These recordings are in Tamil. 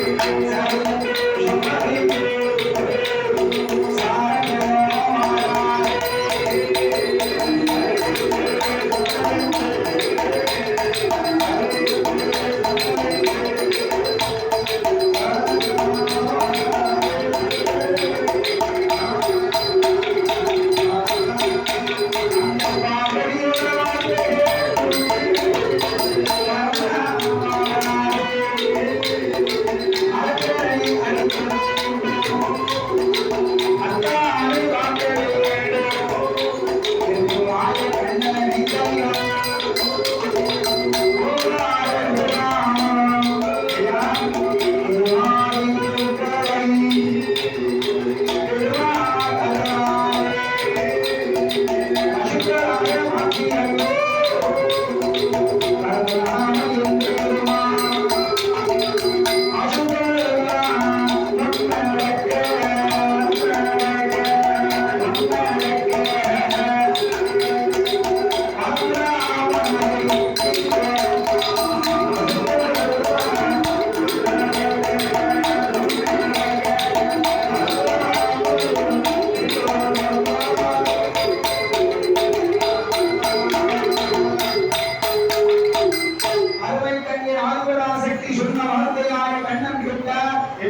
감사합니다.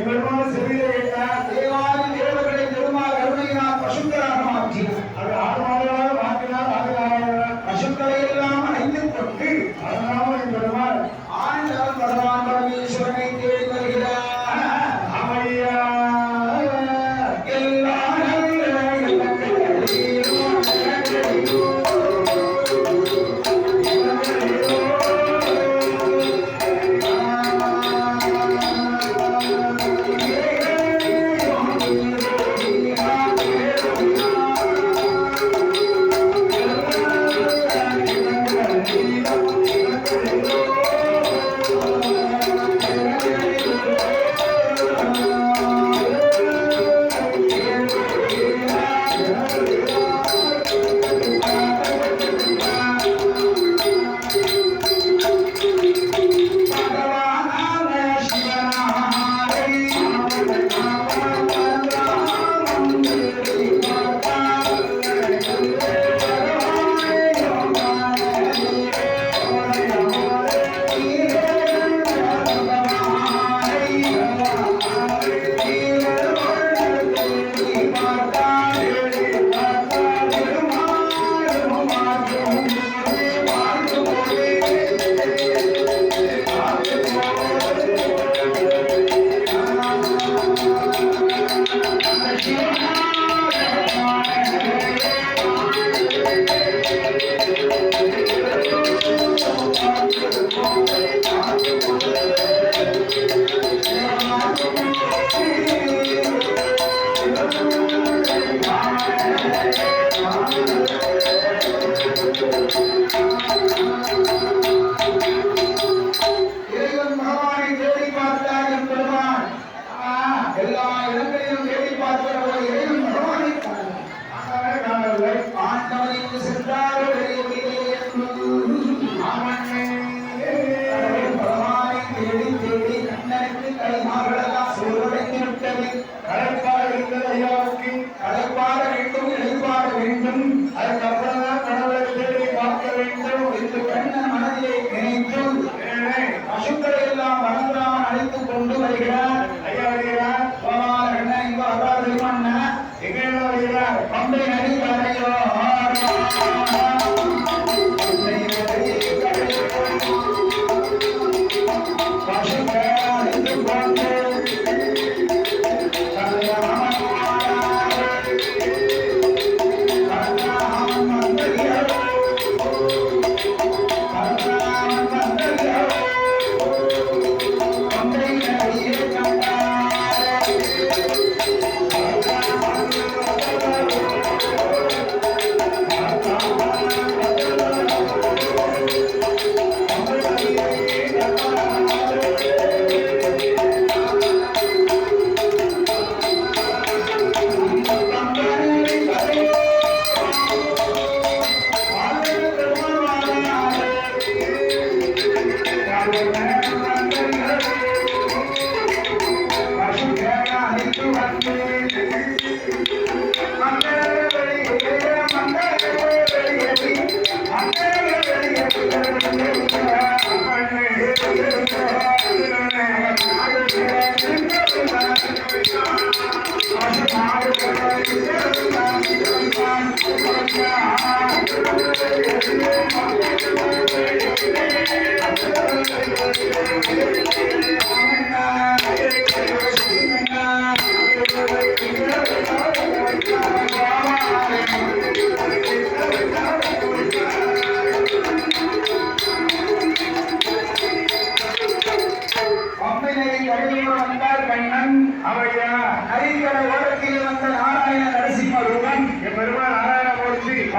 ఎక్కడ శరీరం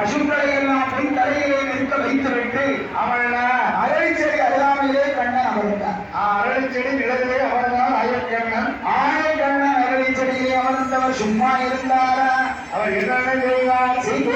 பசுக்களை எல்லாம் பொன் தலையிலே நிற்க வைத்துவிட்டு அவன அரைச்செடி அருகாமையிலே கண்ணன் அமர்ந்தார். அரளி செடி நிலவிலே அவர்தான் ஐயக்கண்ணன் ஆயக்கண்ணன் அரளி செடியிலே அமர்ந்தவர் சும்மா இருந்தாரா அவர் என்னென்ன செய்வார் செய்கிற